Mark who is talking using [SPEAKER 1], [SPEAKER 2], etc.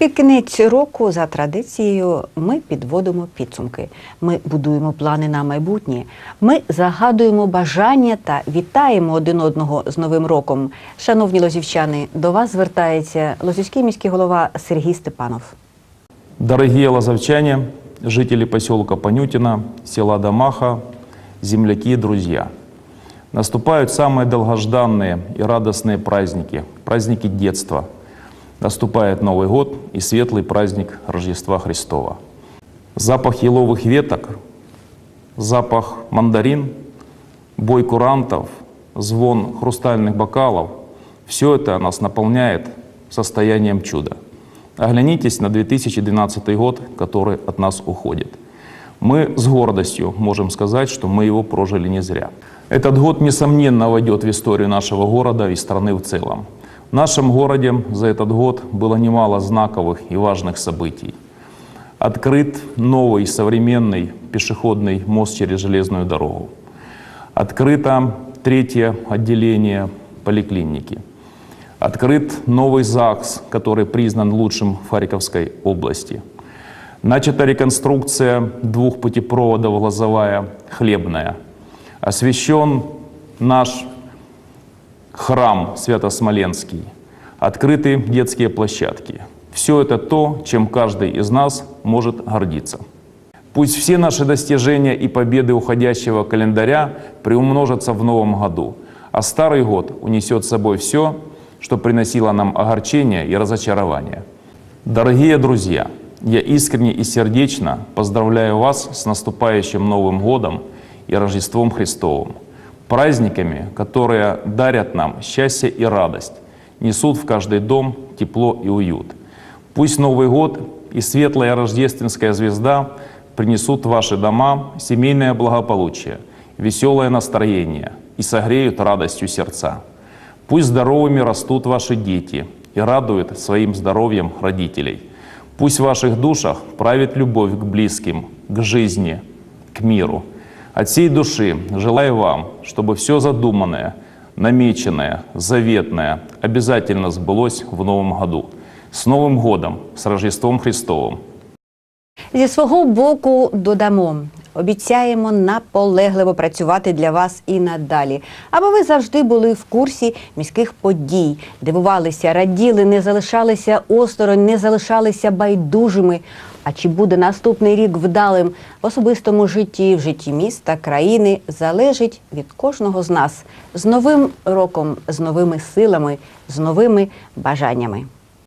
[SPEAKER 1] Під кінець року, за традицією, ми підводимо підсумки. Ми будуємо плани на майбутнє. Ми загадуємо бажання та вітаємо один одного з Новим роком. Шановні лозівчани, до вас звертається лозівський міський голова Сергій Степанов.
[SPEAKER 2] Дорогие лазовчане, жители поселка Панютина, села Домаха, земляки и друзья. Наступают самые долгожданные и радостные праздники, праздники детства. Наступает Новый год и светлый праздник Рождества Христова. Запах еловых веток, запах мандарин, бой курантов, звон хрустальных бокалов – все это нас наполняет состоянием чуда. Оглянитесь на 2012 год, который от нас уходит. Мы с гордостью можем сказать, что мы его прожили не зря. Этот год, несомненно, войдет в историю нашего города и страны в целом. В нашем городе за этот год было немало знаковых и важных событий. Открыт новый современный пешеходный мост через железную дорогу. Открыто третье отделение поликлиники. Открыт новый ЗАГС, который признан лучшим в Харьковской области. Начата реконструкция двух путепроводов «Лозовая», «Хлебная». Освящен наш храм Свято-Смоленский. Открыты детские площадки. Все это то, чем каждый из нас может гордиться. Пусть все наши достижения и победы уходящего календаря приумножатся в новом году, а старый год унесет с собой все, что приносило нам огорчение и разочарование. Дорогие друзья, я искренне и сердечно поздравляю вас с наступающим Новым годом и Рождеством Христовым, праздниками, которые дарят нам счастье и радость, несут в каждый дом тепло и уют. Пусть Новый год и светлая рождественская звезда принесут в ваши дома семейное благополучие, веселое настроение и согреют радостью сердца. Пусть здоровыми растут ваши дети и радуют своим здоровьем родителей. Пусть в ваших душах правит любовь к близким, к жизни, к миру. От всей души желаю вам, чтобы все задуманное, намеченное, заветное обязательно сбылось в новом году. С Новым годом, с Рождеством Христовым!
[SPEAKER 1] Зі свого боку додамо. Обіцяємо наполегливо працювати для вас і надалі, аби ви завжди були в курсі міських подій, дивувалися, раділи, не залишалися осторонь, не залишалися байдужими. А чи буде наступний рік вдалим в особистому житті, в житті міста, країни, залежить від кожного з нас з новим роком, з новими силами, з новими бажаннями.